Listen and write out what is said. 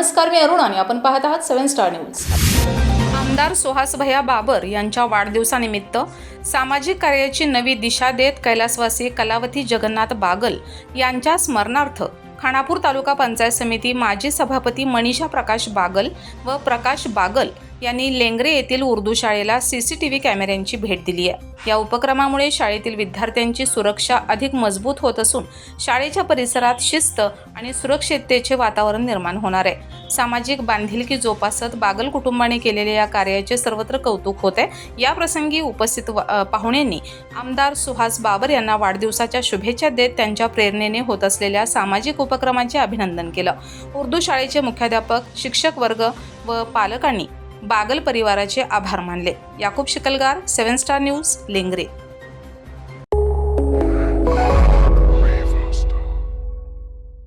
नमस्कार मी अरुण आणि आपण पाहत आहात सेवन स्टार न्यूज. आमदार सुहास भैया बाबर यांच्या वाढदिवसानिमित्त सामाजिक कार्याची नवी दिशा देत कैलासवासी कलावती जगन्नाथ बागल यांच्या स्मरणार्थ खानापूर तालुका पंचायत समिती माजी सभापती मनीषा प्रकाश बागल व प्रकाश बागल यांनी लेंगरे येथील उर्दू शाळेला सी सी टी व्ही कॅमेऱ्यांची भेट दिली आहे. या उपक्रमामुळे शाळेतील विद्यार्थ्यांची सुरक्षा अधिक मजबूत होत असून शाळेच्या परिसरात शिस्त आणि सुरक्षिततेचे वातावरण निर्माण होणार आहे. सामाजिक बांधिलकी जोपासत बागल कुटुंबाने केलेल्या या कार्याचे सर्वत्र कौतुक होते या प्रसंगी उपस्थित व- पाहुण्यांनी आमदार सुहास बाबर यांना वाढदिवसाच्या शुभेच्छा देत त्यांच्या प्रेरणेने होत असलेल्या सामाजिक उपक्रमाचे अभिनंदन केलं. उर्दू शाळेचे मुख्याध्यापक शिक्षक वर्ग व पालकांनी बागल परिवाराचे आभार मानले. Yakub Shikalgar seven star news Lengare.